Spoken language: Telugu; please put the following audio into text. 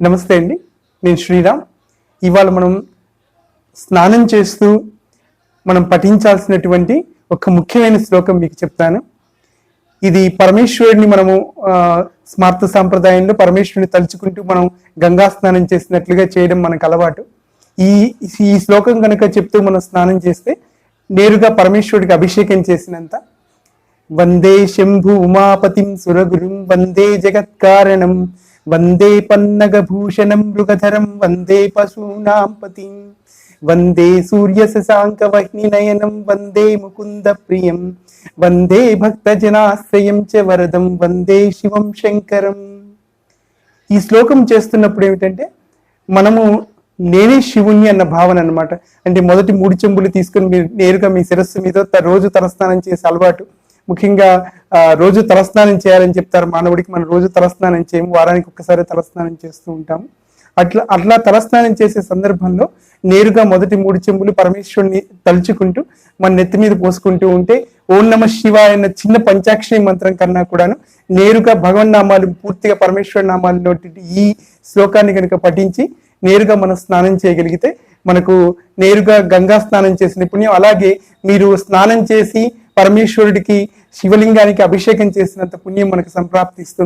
నమస్తే అండి. నేను శ్రీరామ్. ఇవాళ మనం స్నానం చేస్తూ మనం పఠించాల్సినటువంటి ఒక ముఖ్యమైన శ్లోకం మీకు చెప్తాను. ఇది పరమేశ్వరుడిని మనము స్మార్త సాంప్రదాయంలో పరమేశ్వరుని తలుచుకుంటూ మనం గంగా స్నానం చేసినట్లుగా చేయడం మనకు అలవాటు. ఈ ఈ శ్లోకం కనుక చెప్తూ మనం స్నానం చేస్తే నేరుగా పరమేశ్వరుడికి అభిషేకం చేసినంత. వందే శంభు ఉమాపతిం సురగురుం వందే జగత్కారణం. వందే పన్నగభూషణం మృగధరం వందే పశూనాం పతిం వందే సూర్య నయనం వందే ముకుంద ప్రియం వందే భక్తజనాశ్రయం చ వరదం వందే శివం శంకరం ఈ శ్లోకం చేస్తున్నప్పుడు ఏమిటంటే మనము నేనే శివుణ్ణి అన్న భావన అన్నమాట. అంటే మొదటి మూడు చెంబులు తీసుకుని మీరు నేరుగా మీ శిరస్సు మీద రోజు తలస్నానం చేసే అలవాటు. ముఖ్యంగా రోజు తలస్నానం చేయాలని చెప్తారు మానవుడికి. మనం రోజు తలస్నానం చేయము వారానికి ఒక్కసారి తలస్నానం చేస్తూ ఉంటాము. అట్లా అట్లా తలస్నానం చేసే సందర్భంలో నేరుగా మొదటి మూడు చెంబులు పరమేశ్వరుని తలుచుకుంటూ మన నెత్తి మీద పోసుకుంటూ ఉంటే ఓం నమ శివ అన్న చిన్న పంచాక్షరి మంత్రం కన్నా కూడాను నేరుగా భగవన్ నామాలు పూర్తిగా పరమేశ్వర నామాల్లో ఈ శ్లోకాన్ని కనుక పఠించి నేరుగా మనం స్నానం చేయగలిగితే మనకు నేరుగా గంగా స్నానం చేసిన పుణ్యం. అలాగే మీరు స్నానం చేసి పరమేశ్వరుడికి శివలింగానికి అభిషేకం చేసినంత పుణ్యం మనకు సంప్రాప్తిస్తుంది.